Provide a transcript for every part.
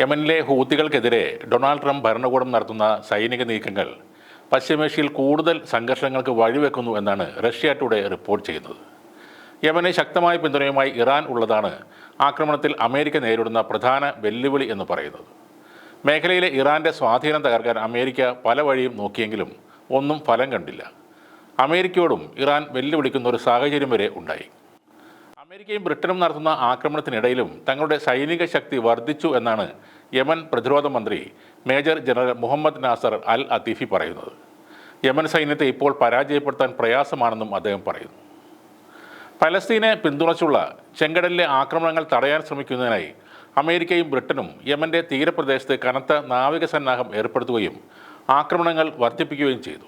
യമനിലെ ഹൂത്തികൾക്കെതിരെ Donald Trump ഭരണകൂടം നടത്തുന്ന സൈനിക നീക്കങ്ങൾ പശ്ചിമേഷ്യയിൽ കൂടുതൽ സംഘർഷങ്ങൾക്ക് വഴിവെക്കുന്നു എന്നാണ് റഷ്യ ടുഡേ റിപ്പോർട്ട് ചെയ്യുന്നത്. യമനെ ശക്തമായ പിന്തുണയുമായി ഇറാൻ ഉള്ളതാണ് ആക്രമണത്തിൽ അമേരിക്ക നേരിടുന്ന പ്രധാന വെല്ലുവിളി എന്ന് പറയുന്നത്. മേഖലയിലെ ഇറാന്റെ സ്വാധീനം തകർക്കാൻ അമേരിക്ക പല വഴിയും നോക്കിയെങ്കിലും ഒന്നും ഫലം കണ്ടില്ല. അമേരിക്കയോടും ഇറാൻ വെല്ലുവിളിക്കുന്ന ഒരു സാഹചര്യം വരെ ഉണ്ടായി. അമേരിക്കയും ബ്രിട്ടനും നടത്തുന്ന ആക്രമണത്തിനിടയിലും തങ്ങളുടെ സൈനിക ശക്തി വർദ്ധിച്ചു എന്നാണ് യമൻ പ്രതിരോധ മന്ത്രി major general Muhammad Nasser al Atifi പറയുന്നത്. യമൻ സൈന്യത്തെ ഇപ്പോൾ പരാജയപ്പെടുത്താൻ പ്രയാസമാണെന്നും അദ്ദേഹം പറയുന്നു. പലസ്തീനെ പിന്തുണച്ചുള്ള ചെങ്കടലിലെ ആക്രമണങ്ങൾ തടയാൻ ശ്രമിക്കുന്നതിനായി അമേരിക്കയും ബ്രിട്ടനും യമന്റെ തീരപ്രദേശത്ത് കനത്ത നാവിക സന്നാഹം ഏർപ്പെടുത്തുകയും ആക്രമണങ്ങൾ വർദ്ധിപ്പിക്കുകയും ചെയ്തു.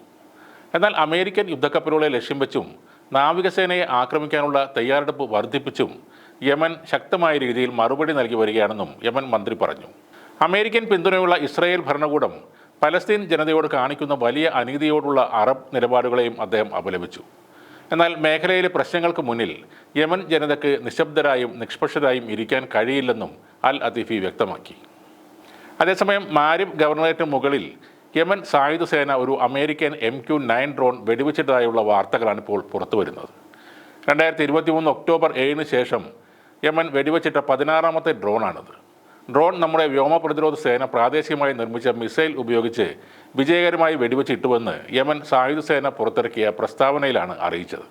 എന്നാൽ അമേരിക്കൻ യുദ്ധക്കപ്പലുകളെ ലക്ഷ്യം വെച്ചും നാവികസേനയെ ആക്രമിക്കാനുള്ള തയ്യാറെടുപ്പ് വർദ്ധിപ്പിച്ചും യമൻ ശക്തമായ രീതിയിൽ മറുപടി നൽകി വരികയാണെന്നും യമൻ മന്ത്രി പറഞ്ഞു. അമേരിക്കൻ പിന്തുണയുള്ള ഇസ്രായേൽ ഭരണകൂടം പലസ്തീൻ ജനതയോട് കാണിക്കുന്ന വലിയ അനീതിയോടുള്ള അറബ് നിലപാടുകളെയും അദ്ദേഹം അപലപിച്ചു. എന്നാൽ മേഖലയിലെ പ്രശ്നങ്ങൾക്ക് മുന്നിൽ യമൻ ജനതയ്ക്ക് നിശബ്ദരായും നിഷ്പക്ഷരായും ഇരിക്കാൻ കഴിയില്ലെന്നും അൽ അതിഫി വ്യക്തമാക്കി. അതേസമയം മാരിബ് ഗവർണറേറ്റിന് മുകളിൽ യമൻ സായുധ സേന ഒരു American M Q nine drone വെടിവെച്ചതായുള്ള വാർത്തകളാണ് ഇപ്പോൾ പുറത്തുവരുന്നത്. രണ്ടായിരത്തി ഇരുപത്തി മൂന്ന് ഒക്ടോബർ ഏഴിന് ശേഷം യമൻ വെടിവെച്ചിട്ട പതിനാറാമത്തെ ഡ്രോണാണിത്. ഡ്രോൺ നമ്മുടെ വ്യോമ പ്രതിരോധ സേന പ്രാദേശികമായി നിർമ്മിച്ച മിസൈൽ ഉപയോഗിച്ച് വിജയകരമായി വെടിവെച്ചിട്ടുവെന്ന് യമൻ സായുധ സേന പുറത്തിറക്കിയ പ്രസ്താവനയിലാണ് അറിയിച്ചത്.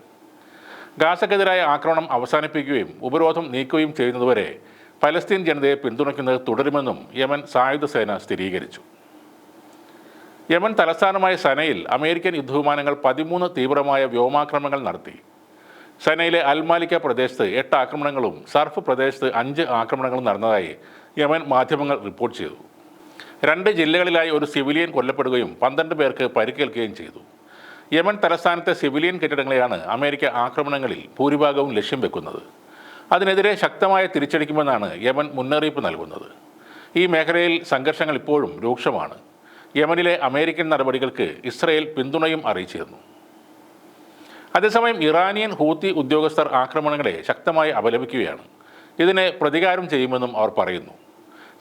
ഗാസക്കെതിരായ ആക്രമണം അവസാനിപ്പിക്കുകയും ഉപരോധം നീക്കുകയും ചെയ്യുന്നതുവരെ ഫലസ്തീൻ ജനതയെ പിന്തുണയ്ക്കുന്നത് തുടരുമെന്നും യമൻ സായുധ സേന സ്ഥിരീകരിച്ചു. യമൻ തലസ്ഥാനമായ സനയിൽ അമേരിക്കൻ യുദ്ധവിമാനങ്ങൾ പതിമൂന്ന് തീവ്രമായ വ്യോമാക്രമണങ്ങൾ നടത്തി. സനയിലെ അൽമാലിക്ക പ്രദേശത്ത് എട്ട് ആക്രമണങ്ങളും സർഫ് പ്രദേശത്ത് അഞ്ച് ആക്രമണങ്ങളും നടന്നതായി യമൻ മാധ്യമങ്ങൾ റിപ്പോർട്ട് ചെയ്തു. രണ്ട് ജില്ലകളിലായി ഒരു സിവിലിയൻ കൊല്ലപ്പെടുകയും പന്ത്രണ്ട് പേർക്ക് പരിക്കേൽക്കുകയും ചെയ്തു. യമൻ തലസ്ഥാനത്തെ സിവിലിയൻ കെട്ടിടങ്ങളെയാണ് അമേരിക്ക ആക്രമണങ്ങളിൽ ഭൂരിഭാഗവും ലക്ഷ്യം വെക്കുന്നത്. അതിനെതിരെ ശക്തമായ തിരിച്ചടിക്കുമെന്നാണ് യമൻ മുന്നറിയിപ്പ് നൽകുന്നത്. ഈ മേഖലയിൽ സംഘർഷങ്ങൾ ഇപ്പോഴും രൂക്ഷമാണ്. യമനിലെ അമേരിക്കൻ നടപടികൾക്ക് ഇസ്രയേൽ പിന്തുണയും അറിയിച്ചിരുന്നു. അതേസമയം ഇറാനിയൻ ഹൂത്തി ഉദ്യോഗസ്ഥർ ആക്രമണങ്ങളെ ശക്തമായി അപലപിക്കുകയാണ്. ഇതിനെ പ്രതികാരം ചെയ്യുമെന്നും അവർ പറയുന്നു.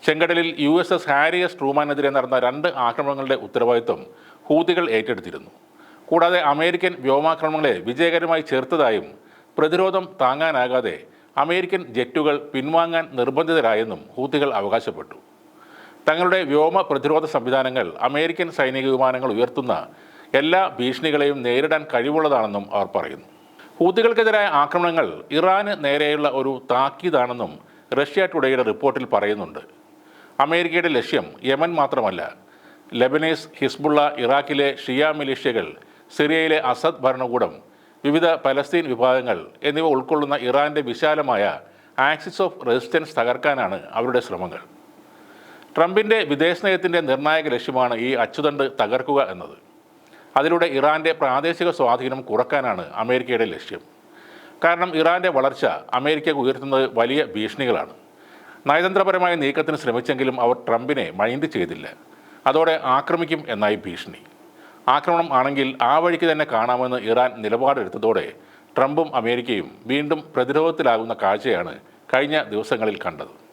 ചെങ്കടലിൽ U S S Harry S ട്രൂമാനെതിരെ നടന്ന രണ്ട് ആക്രമണങ്ങളുടെ ഉത്തരവാദിത്വം ഹൂതികൾ ഏറ്റെടുത്തിരുന്നു. കൂടാതെ അമേരിക്കൻ വ്യോമാക്രമണങ്ങളെ വിജയകരമായി ചേർത്തതായും പ്രതിരോധം താങ്ങാനാകാതെ അമേരിക്കൻ ജെറ്റുകൾ പിൻവാങ്ങാൻ നിർബന്ധിതരായെന്നും ഹൂത്തികൾ അവകാശപ്പെട്ടു. തങ്ങളുടെ വ്യോമ പ്രതിരോധ സംവിധാനങ്ങൾ അമേരിക്കൻ സൈനിക വിമാനങ്ങൾ ഉയർത്തുന്ന എല്ലാ ഭീഷണികളെയും നേരിടാൻ കഴിവുള്ളതാണെന്നും അവർ പറയുന്നു. ഹൂത്തികൾക്കെതിരായ ആക്രമണങ്ങൾ ഇറാന് നേരെയുള്ള ഒരു താക്കീതാണെന്നും റഷ്യ ടുഡേയുടെ റിപ്പോർട്ടിൽ പറയുന്നുണ്ട്. അമേരിക്കയുടെ ലക്ഷ്യം യമൻ മാത്രമല്ല ലെബനീസ് ഹിസ്ബുള്ള ഇറാഖിലെ ഷിയ മിലീഷ്യകൾ സിറിയയിലെ അസദ് ഭരണകൂടം വിവിധ പലസ്തീൻ വിഭാഗങ്ങൾ എന്നിവ ഉൾക്കൊള്ളുന്ന ഇറാന്റെ വിശാലമായ ആക്സിസ് ഓഫ് റെസിസ്റ്റൻസ് തകർക്കാനാണ് അവരുടെ ശ്രമങ്ങൾ. ട്രംപിന്റെ വിദേശ നയത്തിന്റെ നിർണായക ലക്ഷ്യമാണ് ഈ അച്ചുതണ്ട് തകർക്കുക എന്നത്. അതിലൂടെ ഇറാന്റെ പ്രാദേശിക സ്വാധീനം കുറക്കാനാണ് അമേരിക്കയുടെ ലക്ഷ്യം. കാരണം ഇറാന്റെ വളർച്ച അമേരിക്ക ഉയർത്തുന്നത് വലിയ ഭീഷണികളാണ്. നയതന്ത്രപരമായ നീക്കത്തിന് ശ്രമിച്ചെങ്കിലും അവർ ട്രംപിനെ മൈൻഡ് ചെയ്തില്ല. അതോടെ ആക്രമിക്കും എന്നായി ഭീഷണി. ആക്രമണം ആണെങ്കിൽ ആ വഴിക്ക് തന്നെ കാണാമെന്ന് ഇറാൻ നിലപാടെടുത്തതോടെ ട്രംപും അമേരിക്കയും വീണ്ടും പ്രതിരോധത്തിലാകുന്ന കാഴ്ചയാണ് കഴിഞ്ഞ ദിവസങ്ങളിൽ കണ്ടത്.